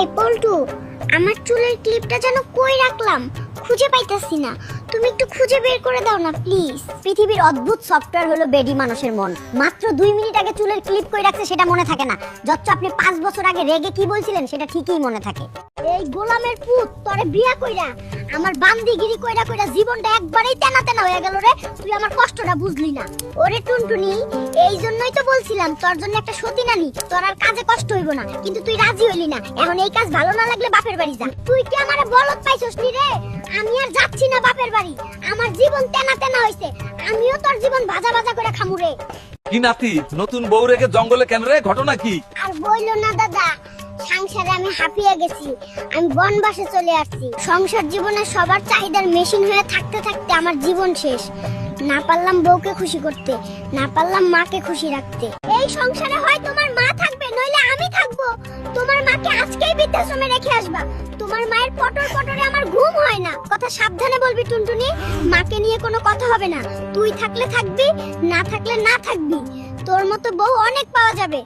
এই, পল্টু, আমার চুলের ক্লিপটা যেন কই রাখলাম? খুঁজে পাইতাছি না। তুমি একটু খুঁজে বের করে দাও না প্লিজ পৃথিবীর অদ্ভুত সফটওয়্যার হলো বেডি মানুষের মন। মাত্র দুই মিনিট আগে চুলের ক্লিপ করে রাখছে সেটা মনে থাকে না। যচ্চ আপনি পাঁচ বছর আগে রেগে কি বলছিলেন সেটা ঠিকই মনে থাকে। এই গোলামের পুত, তরে বিয়া কইরা আমার বান্দিগিরি কইরা কইরা জীবনটা একবারেই তেনা তেনা হয়ে গেল রে। তুই আমার কষ্টটা বুঝলি না। ওরে টুনটুনি এই জন্যই তো বলছিলাম তোর জন্য একটা সতী নানি তোর আর কাজে কষ্ট হইব না। কিন্তু তুই রাজি হইলি না। এখন এই কাজ ভালো না লাগলে বাপের বাড়ি যা। তুই কি আমারে বলত পাইছস নি রে? আমি আর যাচ্ছি না বাপের বাড়ি। আমার জীবন তেনা তেনা হইছে। আমিও তোর জীবন ভাজা ভাজা করে খামু রে। কি নাতি? নতুন বউ রেখে জঙ্গলে কেন রে? ঘটনা কি? আর বইলো না দাদা সংসারে আমি হাঁপিয়ে গেছি। আমি বনবাসে চলে আসছি। সংসার জীবনে সবার চাহিদার মেশিন হয়ে থাকতে থাকতে আমার জীবন শেষ। না পারলাম বউকে খুশি করতে, না পারলাম মাকে খুশি রাখতে। এই সংসারে হয় তোমার মা থাকবে, নইলে আমি থাকব। তোমার মাকে আজকেই বৃদ্ধাশ্রমে রেখে আসবা। তোমার মায়ের পটর পটরে আমার ঘুম হয় না। কথা সাবধানে বলবি টুনটুনি, মাকে নিয়ে কোনো কথা হবে না। তুই থাকলে থাকবি, না থাকলে না থাকবি। তোর মতো বউ অনেক পাওয়া যাবে।